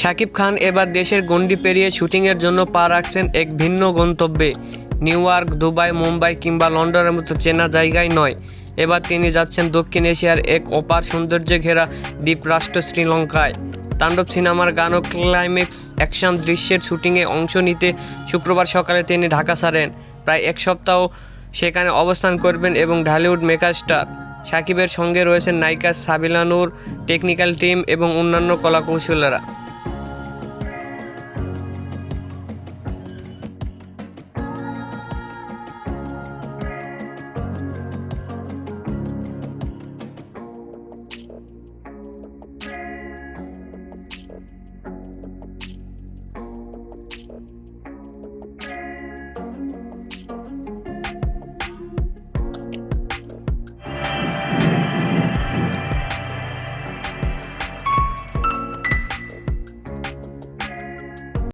শাকিব খান এবার দেশের গণ্ডি পেরিয়ে শুটিংয়ের জন্য পা রাখছেন এক ভিন্ন গন্তব্যে। নিউ ইয়র্ক, দুবাই, মুম্বাই কিংবা লন্ডনের মতো চেনা জায়গায় নয়। এবার তিনি যাচ্ছেন দক্ষিণ এশিয়ার এক অপার সৌন্দর্যে ঘেরা দ্বীপরাষ্ট্র শ্রীলঙ্কায়। তাণ্ডব সিনেমার গান ও ক্লাইম্যাক্স অ্যাকশন দৃশ্যের শুটিংয়ে অংশ নিতে শুক্রবার সকালে তিনি ঢাকা ছাড়েন প্রায় এক সপ্তাহ সেখানে অবস্থান করবেন এবং ঢালিউড মেগাস্টার। সাকিবের সঙ্গে রয়েছেন নায়িকা সাবিলানুর টেকনিক্যাল টিম এবং অন্যান্য কলাকৌশলেরা।